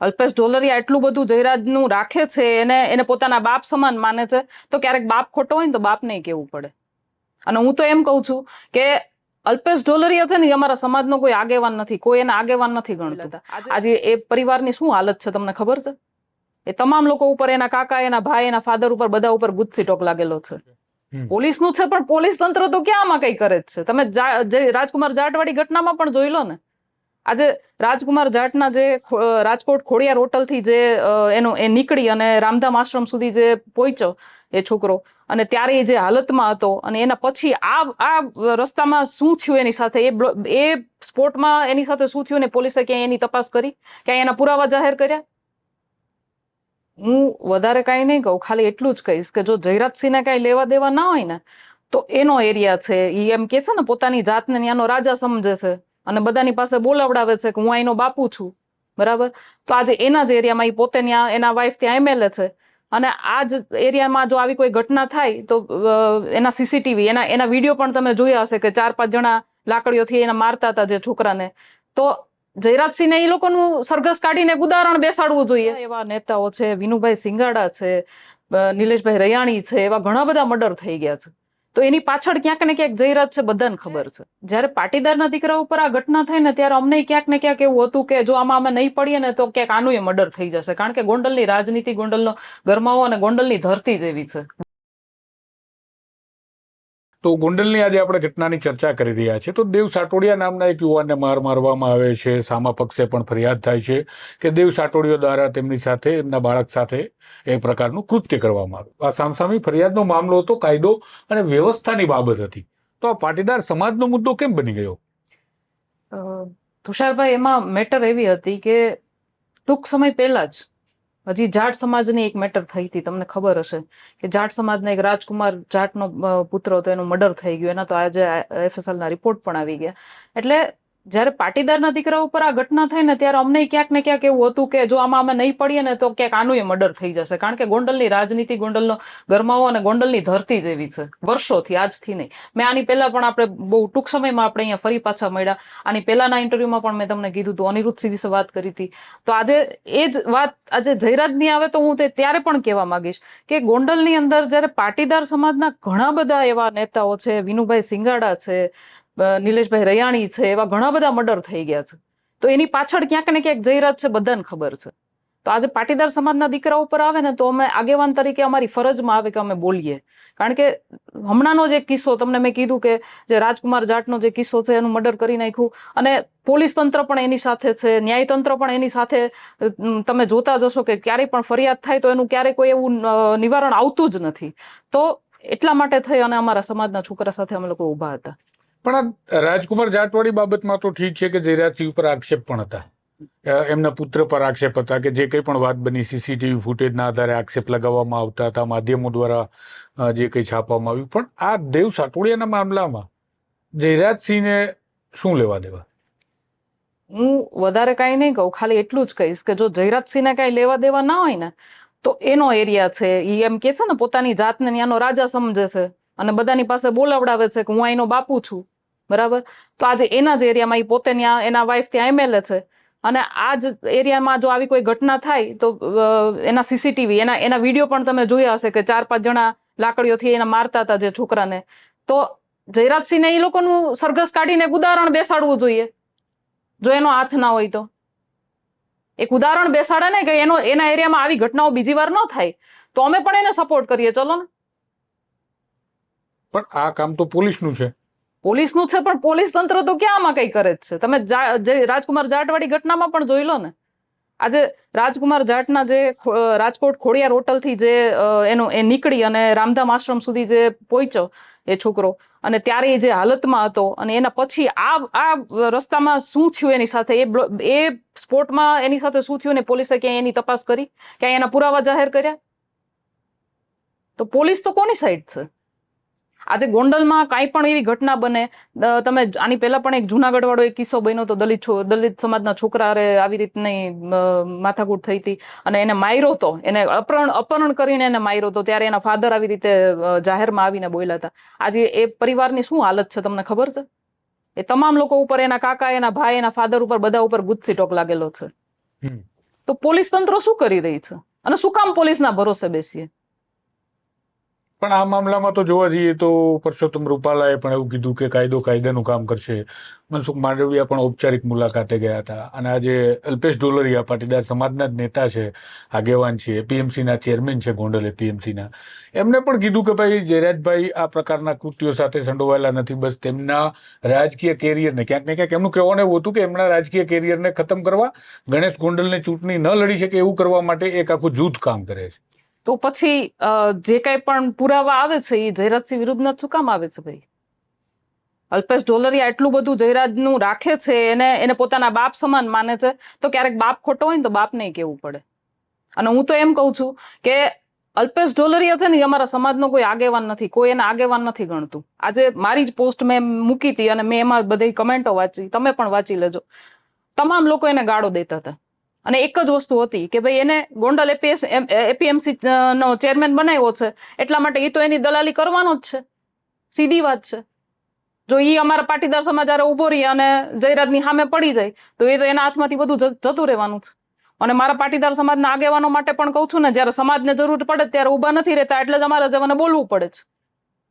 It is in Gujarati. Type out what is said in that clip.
અલ્પેશ ઢોલરિયા એટલું બધું જયરાજનું રાખે છે એને એને પોતાના બાપ સમાન માને છે તો ક્યારેક બાપ ખોટો હોય ને તો બાપને કેવું પડે. અને હું તો એમ કહું છું કે અલ્પેશ ઢોલરિયા છે ને અમારા સમાજનો કોઈ આગેવાન નથી કોઈ એને આગેવાન નથી ગણતું. આજે એ પરિવારની શું હાલત છે તમને ખબર છે? એ તમામ લોકો ઉપર એના કાકા એના ભાઈ એના ફાધર ઉપર બધા ઉપર ગુજસી ટોક લાગેલો છે. પોલીસનું છે પણ પોલીસ તંત્ર તો ક્યાં આમાં કઈ કરે જ છે? તમે જે રાજકુમાર જાટવાળી ઘટનામાં પણ જોઈ લો ને? આજે રાજકુમાર જાટના જે રાજકોટ ખોડિયાર હોટલથી જે એનો, એ નીકળી અને રામધામ આશ્રમ સુધી જે પહોંચ્યો એ છોકરો અને ત્યારે એ જે હાલતમાં હતો અને એના પછી આ આ રસ્તામાં શું થયું એની સાથે? એ એ સ્પોટમાં એની સાથે શું થયું ને પોલીસે ક્યાંય એની તપાસ કરી? ક્યાંય એના પુરાવા જાહેર કર્યા? હું વધારે કાંઈ નહીં કહું, ખાલી એટલું જ કહીશ કે જો જયરાજસિંહને કાંઈ લેવા દેવા ના હોય ને, તો એનો એરિયા છે. એ એમ કે છે ને, પોતાની જાતને ત્યાંનો રાજા સમજે છે. અને બધાની પાસે બોલાવડાવે છે કે હું અહીંનો બાપુ છું. બરાબર? તો આજે એના જ એરિયામાં એ પોતે ત્યાં એના વાઈફ ત્યાં એમએલએ છે. અને આ જ એરિયામાં જો આવી કોઈ ઘટના થાય તો એના સીસીટીવી એના એના વીડિયો પણ તમે જોયા હશે કે ચાર પાંચ જણા લાકડીઓથી એના મારતા હતા જે છોકરાને. તો જયરાજસિંહને એ લોકોનું સરઘસ કાઢીને એક ઉદાહરણ બેસાડવું જોઈએ. એવા નેતાઓ છે, વિનુભાઈ સિંગાડા છે નિલેશભાઈ રૈયાણી છે, એવા ઘણા બધા મર્ડર થઈ ગયા છે. તો એની પાછળ ક્યાંક ને ક્યાંક જયરાત છે, બધાને ખબર છે. જ્યારે પાટીદારના દીકરા ઉપર આ ઘટના થઈ ને ત્યારે અમને ક્યાંક ને ક્યાંક એવું હતું કે જો આમાં અમે નહીં પડીએ ને તો ક્યાંક આનું એ મર્ડર થઈ જશે. કારણ કે ગોંડલની રાજનીતિ ગોંડલનો ગરમાવો અને ગોંડલની ધરતી જેવી છે. તો ગોંડલની આજે આપણે ઘટનાની ચર્ચા કરી રહ્યા છીએ. તો દેવ સાટોડિયા નામના એક યુવાનને માર મારવામાં આવે છે. સામા પક્ષે પણ ફરિયાદ થાય છે કે દેવ સાટોડિયો દ્વારા તેમની સાથે, એમના બાળક સાથે એ પ્રકારનું કૃત્ય કરવામાં આવ્યું. આ સામસામી ફરિયાદનો મામલો હતો, કાયદો અને વ્યવસ્થાની બાબત હતી. તો આ પાટીદાર સમાજનો મુદ્દો કેમ બની ગયો? તુષારભાઈ, એમાં મેટર એવી હતી કે ટૂંક સમય પહેલા જ હજી જાટ સમાજની એક મેટર થઈ હતી, તમને ખબર હશે કે જાટ સમાજના એક રાજકુમાર જાટનો પુત્ર હતો, એનું મર્ડર થઈ ગયું. એના તો આજે એફએસએલના રિપોર્ટ પણ આવી ગયા. એટલે જ્યારે પાટીદારના દીકરા ઉપર આ ઘટના થઈ ને ત્યારે અમને ક્યાંક ને ક્યાંક એવું હતું કે જો આમાં અમે નહીં પડીએ ને તો ક્યાંક આનું એ મર્ડર થઈ જશે. કારણ કે ગોંડલની રાજનીતિ, ગોંડલનો ગરમાવો અને ગોંડલની ધરતી જેવી છે. વર્ષોથી, આજથી નહીં. મેં આની પહેલા પણ આપણે બહુ ટૂંક સમયમાં આપણે અહીંયા ફરી પાછા મળ્યા. આની પહેલાના ઇન્ટરવ્યુમાં પણ મેં તમને કીધું હતું અનિરુદ્ધસિંહ વિશે વાત કરી હતી. તો આજે એ જ વાત, આજે જયરાજની આવે તો હું તે ત્યારે પણ કહેવા માંગીશ કે ગોંડલની અંદર જ્યારે પાટીદાર સમાજના ઘણા બધા એવા નેતાઓ છે, વિનુભાઈ સિંગાડા છે નિલેશભાઈ રયાણી છે, એવા ઘણા બધા મર્ડર થઈ ગયા છે. તો એની પાછળ ક્યાંક ને ક્યાંક જયરાત છે, બધાને ખબર છે. તો આજે પાટીદાર સમાજના દીકરા ઉપર આવે ને તો અમે આગેવાન તરીકે અમારી ફરજમાં આવે કે અમે બોલીએ. કારણ કે હમણાંનો જે કિસ્સો, તમને મેં કીધું કે જે રાજકુમાર જાટનો જે કિસ્સો છે, એનું મર્ડર કરી નાખ્યું. અને પોલીસ તંત્ર પણ એની સાથે છે ન્યાયતંત્ર પણ એની સાથે તમે જોતા જશો કે ક્યારેય પણ ફરિયાદ થાય તો એનું ક્યારેય કોઈ એવું નિવારણ આવતું જ નથી. તો એટલા માટે થઈ અને અમારા સમાજના છોકરા સાથે અમે લોકો ઊભા હતા. પણ આ રાજકુમાર જાટવાડી બાબતમાં તો ઠીક છે કે જયરાજસિંહ ઉપર આક્ષેપ પણ હતા. એમના પુત્ર પર આક્ષેપ હતા કે જે કંઈ પણ વાત બની સીસીટીવી ફૂટેજના આધારે આક્ષેપ લગાવવામાં આવતા હતા, માધ્યમો દ્વારા જે કંઈ છાપવામાં આવ્યું. પણ આ દેવ સાટોડિયાના મામલામાં જયરાજસિંહને શું લેવા દેવા? હું વધારે કાંઈ નહીં કહું, ખાલી એટલું જ કહીશ કે જો જયરાજસિંહને કાંઈ લેવા દેવા ના હોય ને, તો એનો એરિયા છે. એ એમ કે છે ને, પોતાની જાતને ત્યાંનો રાજા સમજે છે અને બધાની પાસે બોલાવડાવે છે કે હું અહીંનો બાપુ છું. બરાબર? તો આજે એના જ એરિયામાં એ પોતે ત્યાં, એના વાઈફ ત્યાં એમએલએ છે. અને આ જ એરિયામાં જો આવી કોઈ ઘટના થાય, તો એના સીસીટીવી એના એના વીડિયો પણ તમે જોયા હશે કે ચાર, પાંચ જણા લાકડીઓથી એને મારતા હતા જે છોકરાને. તો જયરાજસિંહને એ લોકોનું સરઘસ કાઢીને એક ઉદાહરણ બેસાડવું જોઈએ. જો એનો હાથ ના હોય તો. એક ઉદાહરણ બેસાડે ને કે એનો, એના એરિયામાં આવી ઘટનાઓ બીજી વાર ન થાય, તો અમે પણ એને સપોર્ટ કરીએ. ચલો ને. પણ આ કામ તો પોલીસનું છે. પોલીસનું છે, પણ પોલીસ તંત્ર તો ક્યાં આમાં કંઈ કરે છે? તમે જે રાજકુમાર જાટવાળી ઘટનામાં પણ જોઈ લો ને. આજે રાજકુમાર જાટના જે રાજકોટ ખોડિયાર હોટલથી જે એનો, એ નીકળી અને રામધામ આશ્રમ સુધી જે પહોંચ્યો એ છોકરો અને ત્યારે એ જે હાલતમાં હતો અને એના પછી આ આ રસ્તામાં શું થયું એની સાથે? એ એ સ્પોટમાં એની સાથે શું થયું ને પોલીસે ક્યાંય એની તપાસ કરી? ક્યાંય એના પુરાવા જાહેર કર્યા? તો પોલીસ તો કોની સાઈડ છે? આજે ગોંડલમાં કાંઈ પણ એવી ઘટના બને તમે આની પહેલાં પણ એક જુનાગઢ વાળો એક કિસ્સો બન્યો તો દલિત દલિત સમાજના છોકરા આવી રીતની માથાકૂટ થઈ હતી અને એને માયરો તો એને અપહરણ અપહરણ કરીને એને માયરો તો ત્યારે એના ફાધર આવી રીતે જાહેરમાં આવીને બોલ્યા હતા. આજે એ પરિવારની શું હાલત છે તમને ખબર છે? એ તમામ લોકો ઉપર એના કાકા એના ભાઈ એના ફાધર ઉપર બધા ઉપર ગુસ્સી ટોક લાગેલો છે. તો પોલીસ તંત્ર શું કરી રહી છે? અને શું કામ પોલીસના ભરોસે બેસીએ? પણ આ મામલામાં તો જોવા જઈએ તો પરસોત્તમ રૂપાલાએ પણ એવું કીધું કે કાયદો કાયદાનું કામ કરશે. મનસુખ માંડવિયા પણ ઔપચારિક મુલાકાતે ગયા હતા. અને આજે અલ્પેશ ડોલરિયા પાટીદાર સમાજના જ નેતા છે, આગેવાન છે, એપીએમસીના ચેરમેન છે ગોંડલ એપીએમસીના. એમને પણ કીધું કે ભાઈ, જયરાજભાઈ આ પ્રકારના કૃત્યો સાથે સંડોવાયેલા નથી. બસ તેમના રાજકીય કેરિયરને ક્યાંક ને ક્યાંક એમનું કહેવાનું એવું હતું કે એમના રાજકીય કેરિયરને ખતમ કરવા ગણેશ ગોંડલને ચૂંટણી ન લડી શકે એવું કરવા માટે એક આખું જૂથ કામ કરે છે. તો પછી જે કઈ પણ પુરાવા આવે છે એ જયરાજસિંહ વિરુદ્ધના શું કામ આવે છે ભાઈ. અલ્પેશ ઢોલરિયા એટલું બધું જયરાજનું રાખે છે, એને એને પોતાના બાપ સમાન માને છે, તો ક્યારેક બાપ ખોટો હોય ને તો બાપને કેવું પડે? અને હું તો એમ કહું છું કે અલ્પેશ ઢોલરિયા છે ને અમારા સમાજનો કોઈ આગેવાન નથી, કોઈ એને આગેવાન નથી ગણતું. આજે મારી જ પોસ્ટ મેં મૂકી હતી અને મેં એમાં બધી કમેન્ટો વાંચી, તમે પણ વાંચી લેજો. તમામ લોકો એને ગાળો દેતા હતા. અને એક જ વસ્તુ હતી કે ભાઈ એને ગોંડલ એપીએસ એપીએમસી નો ચેરમેન બનાવ્યો છે. એટલા માટે એ તો એની દલાલી કરવાનો જ છે. સીધી વાત છે. જો એ અમારા પાટીદાર સમાજ જયારે ઊભો રહી અને જયરાજની સામે પડી જાય, તો એ તો એના હાથમાંથી બધું જતું રહેવાનું છે. અને મારા પાટીદાર સમાજના આગેવાનો માટે પણ કહું છું ને, જ્યારે સમાજને જરૂર પડે ત્યારે ઊભા નથી રહેતા, એટલે જ અમારા જવાને બોલવું પડે છે.